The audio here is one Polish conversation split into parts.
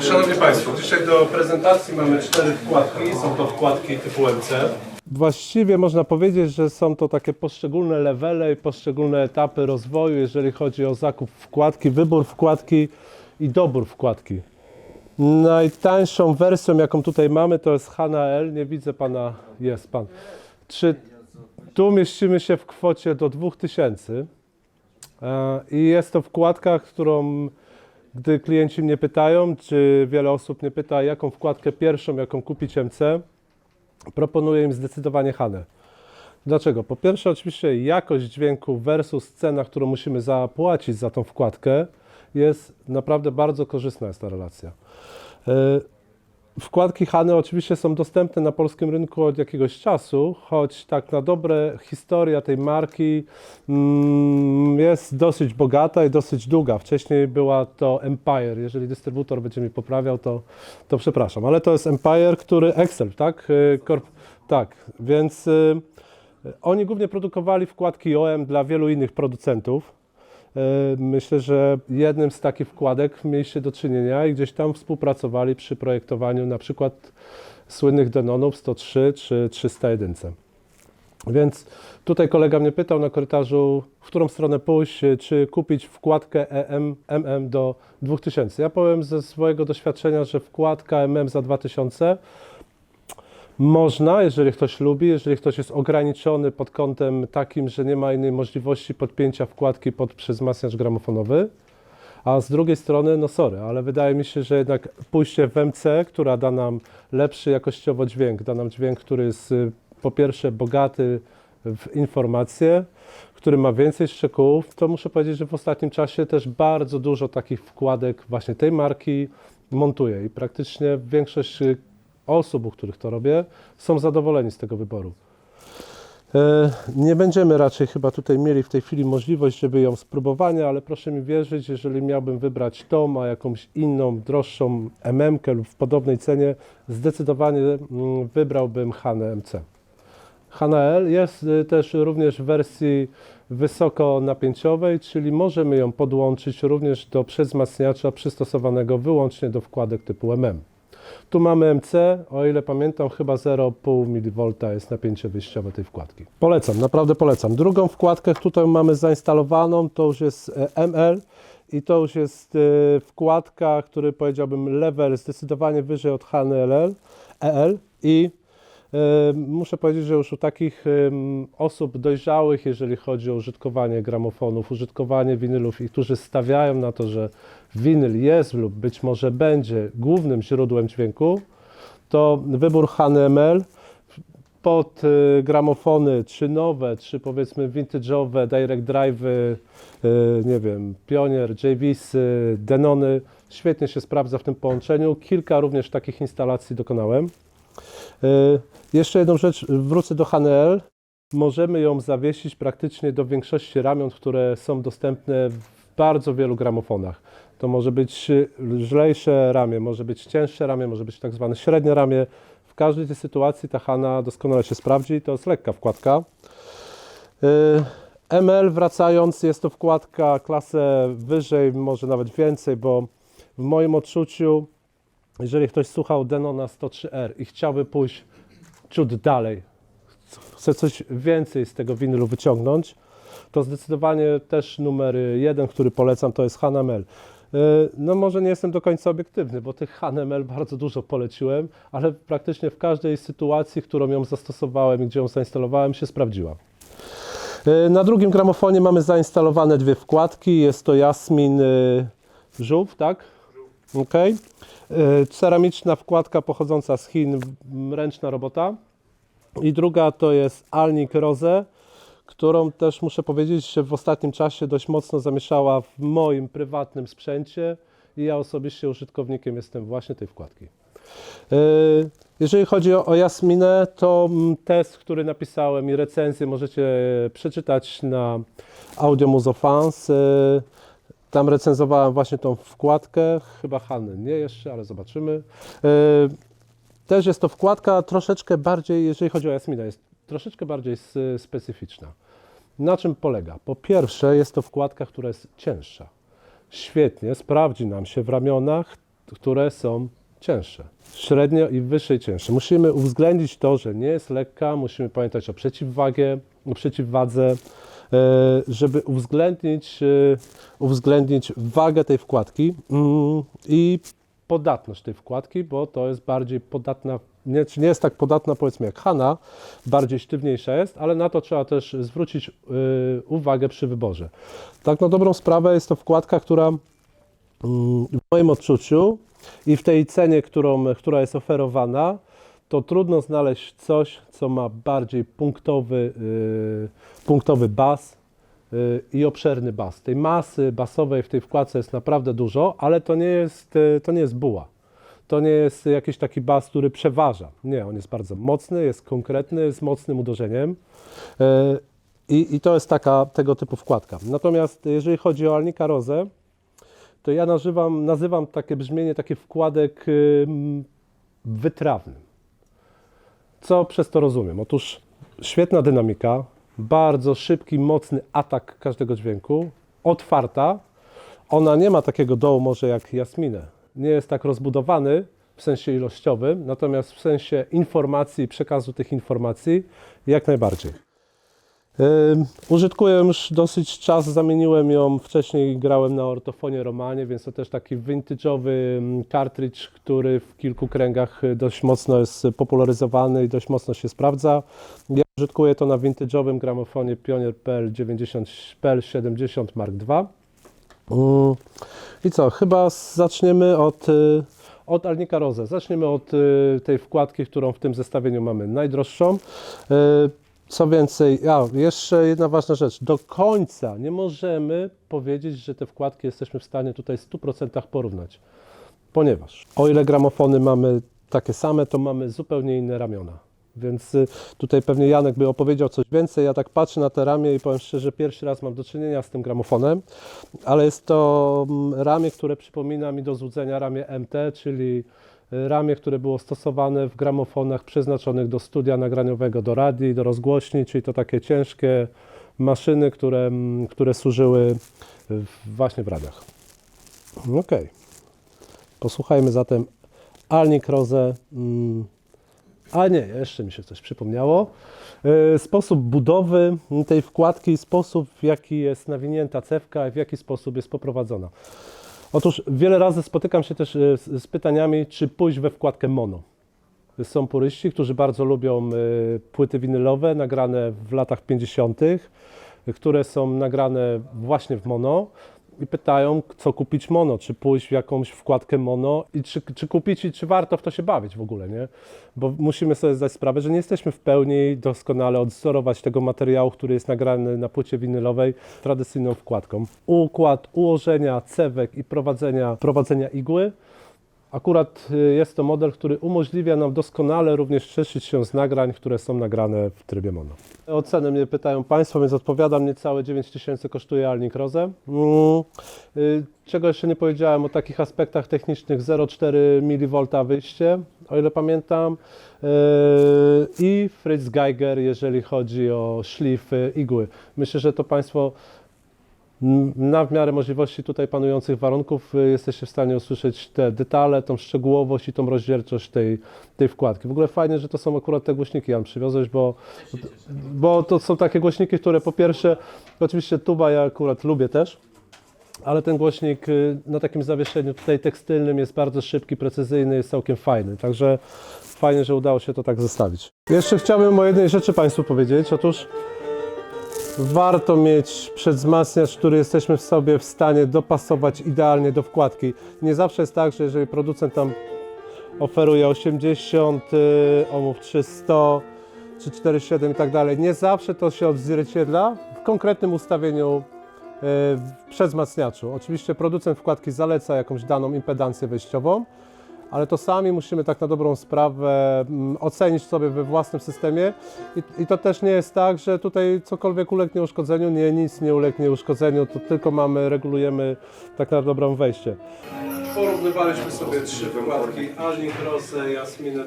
Szanowni Państwo, dzisiaj do prezentacji mamy cztery wkładki. Są to wkładki typu MC. Właściwie można powiedzieć, że są to takie poszczególne levele i poszczególne etapy rozwoju, jeżeli chodzi o zakup wkładki, wybór wkładki i dobór wkładki. Najtańszą wersją, jaką tutaj mamy, to jest Hana L. Nie widzę pana, jest pan. Czy tu mieścimy się w kwocie do 2000 E, i jest to wkładka, którą gdy klienci mnie pytają, czy wiele osób mnie pyta, jaką wkładkę pierwszą, jaką kupić MC, proponuję im zdecydowanie Hanę. Dlaczego? Po pierwsze, oczywiście jakość dźwięku versus cena, którą musimy zapłacić za tą wkładkę, jest naprawdę bardzo korzystna jest ta relacja. Wkładki Hany oczywiście są dostępne na polskim rynku od jakiegoś czasu, choć tak na dobre historia tej marki mm, jest dosyć bogata i dosyć długa. Wcześniej była to Empire. Jeżeli dystrybutor będzie mi poprawiał, to, to przepraszam. Ale to jest Empire, który Excel, tak? Y, Korp, tak, więc y, oni głównie produkowali wkładki OM dla wielu innych producentów. E, Myślę, że jednym z takich wkładek mieliście do czynienia i gdzieś tam współpracowali przy projektowaniu na przykład słynnych Denonów 103 czy 301. Więc tutaj kolega mnie pytał na korytarzu, w którą stronę pójść, czy kupić wkładkę MM do 2000. Ja powiem ze swojego doświadczenia, że wkładka MM za 2000 można, jeżeli ktoś lubi, jeżeli ktoś jest ograniczony pod kątem takim, że nie ma innej możliwości podpięcia wkładki pod wzmacniacz gramofonowy. A z drugiej strony, no sorry, ale wydaje mi się, że jednak pójście w MC, która da nam lepszy jakościowo dźwięk, da nam dźwięk, który jest y, po pierwsze bogaty w informacje, który ma więcej szczegółów, to muszę powiedzieć, że w ostatnim czasie też bardzo dużo takich wkładek właśnie tej marki montuję i praktycznie większość y, osób, u których to robię, są zadowoleni z tego wyboru. E, Nie będziemy raczej chyba tutaj mieli w tej chwili możliwość, żeby ją spróbowania, ale proszę mi wierzyć, jeżeli miałbym wybrać tą, a jakąś inną, droższą MM-kę lub w podobnej cenie, zdecydowanie mm, wybrałbym Hanę MC. Hana L jest y, też również w wersji wysokonapięciowej, czyli możemy ją podłączyć również do przezmacniacza przystosowanego wyłącznie do wkładek typu MM. Tu mamy MC, o ile pamiętam, chyba 0,5 mV jest napięcie wyjściowe tej wkładki. Polecam, naprawdę polecam. Drugą wkładkę tutaj mamy zainstalowaną, to już jest e, ML i to już jest e, wkładka, który powiedziałbym level zdecydowanie wyżej od HNL, EL i muszę powiedzieć, że już u takich osób dojrzałych, jeżeli chodzi o użytkowanie gramofonów, użytkowanie winylów i którzy stawiają na to, że winyl jest lub być może będzie głównym źródłem dźwięku, to wybór HNML pod y, gramofony, czy nowe, czy powiedzmy vintage'owe, direct drive, y, nie wiem, Pionier, JVS, Denony, świetnie się sprawdza w tym połączeniu. Kilka również takich instalacji dokonałem. Y, Jeszcze jedną rzecz, wrócę do HNL. Możemy ją zawiesić praktycznie do większości ramion, które są dostępne w bardzo wielu gramofonach. To może być lżejsze ramię, może być cięższe ramię, może być tak zwane średnie ramię. W każdej tej sytuacji ta Hana doskonale się sprawdzi. To jest lekka wkładka. Y, ML wracając, jest to wkładka klasę wyżej, może nawet więcej, bo w moim odczuciu, jeżeli ktoś słuchał Denona 103R i chciałby pójść ciut dalej, chce coś więcej z tego winylu wyciągnąć, to zdecydowanie też numer jeden, który polecam, to jest Hanamel. No może nie jestem do końca obiektywny, bo tych Hanamel bardzo dużo poleciłem, ale praktycznie w każdej sytuacji, którą ją zastosowałem i gdzie ją zainstalowałem, się sprawdziła. E, Na drugim gramofonie mamy zainstalowane dwie wkładki. Jest to Jasmin y, żółw, tak? Ok. Ceramiczna wkładka pochodząca z Chin, ręczna robota. I druga to jest Alnik Rose, którą też muszę powiedzieć, że w ostatnim czasie dość mocno zamieszała w moim prywatnym sprzęcie i ja osobiście użytkownikiem jestem właśnie tej wkładki. E, Jeżeli chodzi o, Jasminę, to mm, test, który napisałem i recenzję możecie przeczytać na Audio Muzo Fans. E, Tam recenzowałem właśnie tą wkładkę, chyba Hanny nie jeszcze, ale zobaczymy. E, Też jest to wkładka troszeczkę bardziej, jeżeli chodzi o Jasminę, jest troszeczkę bardziej specyficzna. Na czym polega? Po pierwsze, jest to wkładka, która jest cięższa. Świetnie, sprawdzi nam się w ramionach, które są cięższe. Średnio i wyższej cięższe. Musimy uwzględnić to, że nie jest lekka, musimy pamiętać o o przeciwwadze, żeby uwzględnić, e, uwzględnić wagę tej wkładki mm, i podatność tej wkładki, bo to jest bardziej podatna, nie, nie jest tak podatna powiedzmy jak Hana, bardziej sztywniejsza jest, ale na to trzeba też zwrócić y, uwagę przy wyborze. Tak na dobrą sprawę jest to wkładka, która mm, w moim odczuciu i w tej cenie, którą, która jest oferowana, to trudno znaleźć coś, co ma bardziej punktowy, y, punktowy bas y, i obszerny bas. Tej masy basowej w tej wkładce jest naprawdę dużo, ale to nie jest, y, to nie jest buła. To nie jest jakiś taki bas, który przeważa. Nie, on jest bardzo mocny, jest konkretny, z mocnym uderzeniem. I, I to jest taka tego typu wkładka. Natomiast jeżeli chodzi o Alnika Rose, to ja nazywam, nazywam takie brzmienie taki wkładek ym, wytrawnym. Co przez to rozumiem? Otóż świetna dynamika, bardzo szybki, mocny atak każdego dźwięku, otwarta. Ona nie ma takiego dołu może jak Jasminę. Nie jest tak rozbudowany w sensie ilościowym, natomiast w sensie informacji, przekazu tych informacji jak najbardziej. Użytkuję już dosyć czas, zamieniłem ją, wcześniej grałem na ortofonie Romanie, więc to też taki vintage'owy cartridge, który w kilku kręgach y, dość mocno jest popularyzowany i dość mocno się sprawdza. Ja użytkuję to na vintage'owym gramofonie Pionier PL 90 PL 70 Mark II. Mm, I co, chyba zaczniemy od, y, od Alnika Rose. Zaczniemy od y, tej wkładki, którą w tym zestawieniu mamy najdroższą. Co więcej, a, jeszcze jedna ważna rzecz. Do końca nie możemy powiedzieć, że te wkładki jesteśmy w stanie tutaj w 100% porównać. Ponieważ o ile gramofony mamy takie same, to mamy zupełnie inne ramiona. Więc y, tutaj pewnie Janek by opowiedział coś więcej. Ja tak patrzę na te ramię i powiem szczerze, pierwszy raz mam do czynienia z tym gramofonem, ale jest to mm, ramię, które przypomina mi do złudzenia ramię MT, czyli ramię, które było stosowane w gramofonach przeznaczonych do studia nagraniowego, do radii, do rozgłośni, czyli to takie ciężkie maszyny, które, które służyły właśnie w radiach. Okej. Posłuchajmy zatem Alnik Rose. mm, A nie, jeszcze mi się coś przypomniało. E, Sposób budowy tej wkładki, sposób w jaki jest nawinięta cewka w jaki sposób jest poprowadzona. Otóż wiele razy spotykam się też e, z, pytaniami, czy pójść we wkładkę mono. Są puryści, którzy bardzo lubią e, płyty winylowe nagrane w latach 50., które są nagrane właśnie w mono i pytają, co kupić mono, czy pójść w jakąś wkładkę mono i czy, czy kupić i czy warto w to się bawić w ogóle, nie? Bo musimy sobie zdać sprawę, że nie jesteśmy w pełni doskonale odzorować tego materiału, który jest nagrany na płycie winylowej tradycyjną wkładką. Układ ułożenia cewek i prowadzenia, prowadzenia igły Akurat y, jest to model, który umożliwia nam doskonale również cieszyć się z nagrań, które są nagrane w trybie mono. O cenę mnie pytają Państwo, więc odpowiadam. Niecałe 9000 kosztuje Alnik Rose. Mm, y, Czego jeszcze nie powiedziałem o takich aspektach technicznych 0,4 mV wyjście, o ile pamiętam. Yy, I Fritz Geiger, jeżeli chodzi o szlify igły. Myślę, że to Państwo na w miarę możliwości tutaj panujących warunków y, jesteście w stanie usłyszeć te detale, tą szczegółowość i tą rozdzielczość tej, tej wkładki. W ogóle fajnie, że to są akurat te głośniki, Jan, przywiozłeś, bo, bo to są takie głośniki, które po pierwsze, oczywiście tuba ja akurat lubię też, ale ten głośnik y, na takim zawieszeniu tutaj tekstylnym jest bardzo szybki, precyzyjny, jest całkiem fajny, także fajnie, że udało się to tak zestawić. Jeszcze chciałbym o jednej rzeczy Państwu powiedzieć, otóż warto mieć przedwzmacniacz, który jesteśmy w sobie w stanie dopasować idealnie do wkładki. Nie zawsze jest tak, że jeżeli producent tam oferuje 80 y, ohmów 300 czy 4,7 i tak dalej, nie zawsze to się odzwierciedla w konkretnym ustawieniu y, w przedwzmacniaczu. Oczywiście producent wkładki zaleca jakąś daną impedancję wejściową, ale to sami musimy tak na dobrą sprawę mm, ocenić sobie we własnym systemie I, i to też nie jest tak, że tutaj cokolwiek ulegnie uszkodzeniu, nie, nic nie ulegnie uszkodzeniu, to tylko mamy, regulujemy tak na dobrą wejście. Porównywaliśmy sobie trzy wykładki, Alnik Rose, Jasminę,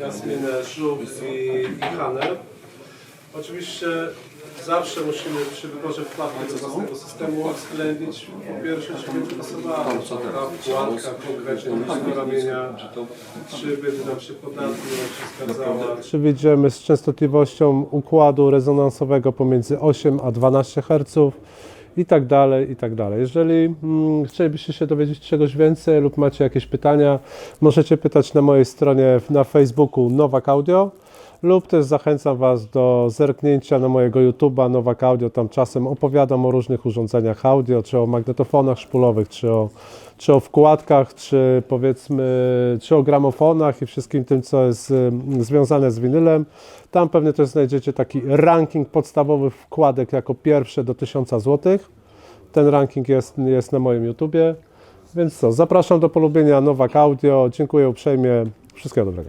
Jasminę Żółw i, i Hanę. Oczywiście Zawsze musimy przy wyborze wkładki do własnego systemu uwzględnić po pierwsze, czy będzie pasowała ta wkładka konkretnie nisko ramienia, czy będzie nam się podatnie. Czy wyjdziemy z częstotliwością układu rezonansowego pomiędzy 8 a 12 Hz i tak dalej, i tak dalej. Jeżeli mm, chcielibyście się dowiedzieć czegoś więcej lub macie jakieś pytania, możecie pytać na mojej stronie na Facebooku Nowak Audio lub też zachęcam Was do zerknięcia na mojego YouTube'a Nowak Audio. Tam czasem opowiadam o różnych urządzeniach audio, czy o magnetofonach szpulowych, czy o, czy o wkładkach, czy powiedzmy, czy o gramofonach i wszystkim tym, co jest ym, związane z winylem. Tam pewnie też znajdziecie taki ranking podstawowych wkładek jako pierwsze do 1000 zł. Ten ranking jest, jest na moim YouTubie. Więc co, zapraszam do polubienia Nowak Audio. Dziękuję uprzejmie. Wszystkiego dobrego.